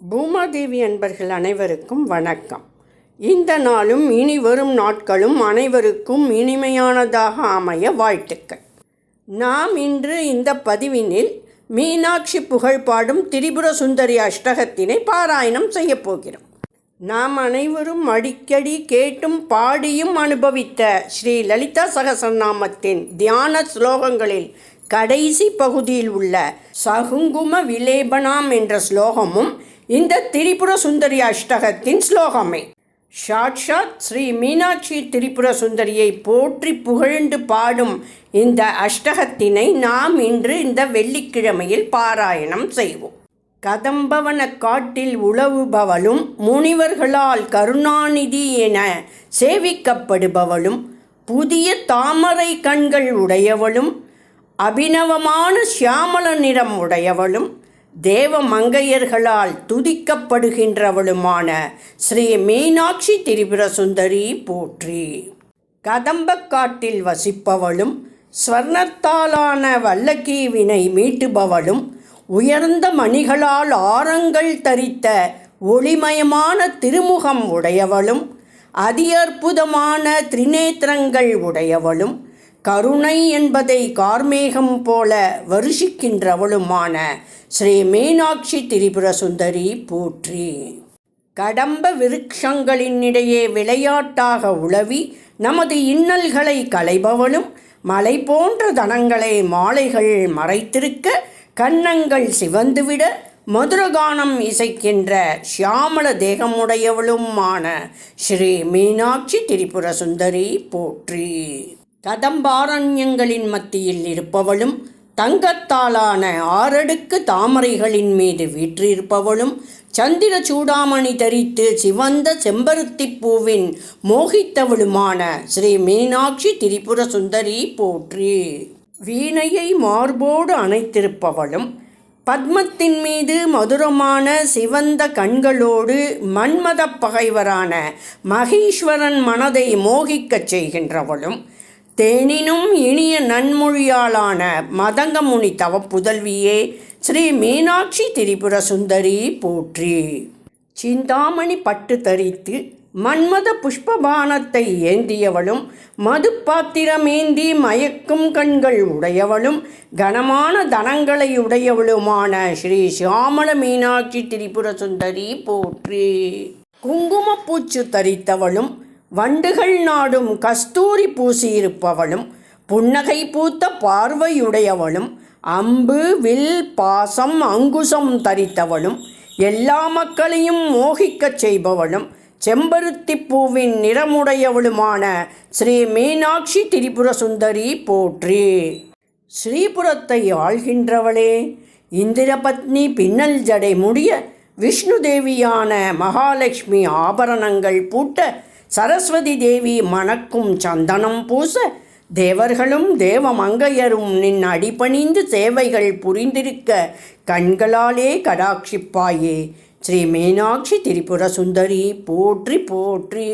பூமாதேவி அன்பர்கள் அனைவருக்கும் வணக்கம். இந்த நாளும் இனி வரும் நாட்களும் அனைவருக்கும் இனிமையானதாக அமைய வாழ்த்துக்கள். நாம் இன்று இந்த பதிவினில் மீனாட்சி புகழ் பாடும் திரிபுர சுந்தரி அஷ்டகத்தினை பாராயணம் செய்யப் போகிறோம். நாம் அனைவரும் அடிக்கடி கேட்டும் பாடியும் அனுபவித்த ஸ்ரீ லலிதா சகசரநாமத்தின் தியான ஸ்லோகங்களில் கடைசி பகுதியில் உள்ள சகுங்கும விலேபனாம் என்ற ஸ்லோகமும் இந்த திரிபுர சுந்தரி அஷ்டகத்தின் ஸ்லோகமே. சாட்சாத் ஸ்ரீ மீனாட்சி திரிபுர சுந்தரியை போற்றி புகழ்ந்து பாடும் இந்த அஷ்டகத்தினை நாம் இன்று இந்த வெள்ளிக்கிழமையில் பாராயணம் செய்வோம். கதம்பவன காட்டில் உழவுபவளும் முனிவர்களால் கருணாநிதி என சேவிக்கப்படுபவளும் புதிய தாமரை கண்கள் உடையவளும் அபிநவமான சியாமல நிறம் உடையவளும் தேவ மங்கையர்களால் துதிக்கப்படுகின்றவளுமான ஸ்ரீ மீனாட்சி திரிபுர சுந்தரி போற்றி கதம்பக்காட்டில் வசிப்பவளும் ஸ்வர்ணத்தாலான வல்லக்கீவினை மீட்டுபவளும் உயர்ந்த மணிகளால் ஆரங்கள் தரித்த ஒளிமயமான திருமுகம் உடையவளும் அதியற்புதமான திரிநேத்திரங்கள் உடையவளும் கருணை என்பதை கார்மேகம் போல வருஷிக்கின்றவளுமான ஸ்ரீ மீனாட்சி திரிபுர சுந்தரி போற்றி. கடம்ப விருட்சங்களினிடையே விளையாட்டாக உளவி நமது இன்னல்களை களைபவளும் மலை போன்ற தனங்களை மாலைகள் மறைத்திருக்க கன்னங்கள் சிவந்துவிட மதுரகானம் இசைக்கின்ற சியாமள தேகமுடையவளுமான ஸ்ரீ மீனாட்சி திரிபுர சுந்தரி போற்றி. கதம்பாரண்யங்களின் மத்தியில் இருப்பவளும் தங்கத்தாலான ஆறடுக்கு தாமரைகளின் மீது வீற்றிருப்பவளும் சந்திர சூடாமணி தரித்து சிவந்த செம்பருத்திப் பூவின் மோகித்தவளுமான ஸ்ரீ மீனாட்சி திரிபுர சுந்தரி போற்றி. வீணையை மார்போடு அணைத்திருப்பவளும் பத்மத்தின் மீது மதுரமான சிவந்த கண்களோடு மன்மதப் பகைவரான மகீஸ்வரன் மனதை மோகிக்கச் செய்கின்றவளும் தேனினும் இனிய நன்மொழியாளான மதங்கமுனி தவப்புதல்வியே ஸ்ரீ மீனாட்சி திரிபுர சுந்தரி போற்றி. சிந்தாமணி பட்டு தரித்து மன்மத புஷ்பபானத்தை ஏந்தியவளும் மது பாத்திரமேந்தி மயக்கும் கண்கள் உடையவளும் கனமான தனங்களை உடையவளுமான ஸ்ரீ சியாமல மீனாட்சி திரிபுர சுந்தரி போற்றி. குங்குமப்பூச்சு தரித்தவளும் வண்டுகள் நாடும் கஸ்தூரி பூசியிருப்பவளும் புன்னகை பூத்த பார்வையுடையவளும் அம்பு வில் பாசம் அங்குசம் தரித்தவளும் எல்லா மக்களையும் மோகிக்கச் செய்பவளும் செம்பருத்தி பூவின் நிறமுடையவளுமான ஸ்ரீ மீனாட்சி திரிபுர சுந்தரி போற்றி. ஸ்ரீபுரத்தை ஆள்கின்றவளே இந்திரபத்னி பின்னல் ஜடை முடிய விஷ்ணு தேவியான மகாலட்சுமி ஆபரணங்கள் பூட்ட சரஸ்வதி தேவி மணக்கும் சந்தனம் பூச தேவர்களும் தேவமங்கையரும் நின் அடிபணிந்து சேவைகள் புரிந்திருக்க கண்களாலே கடாட்சிப்பாயே. ஸ்ரீ மீனாட்சி திரிபுர சுந்தரி போற்றி போற்றி.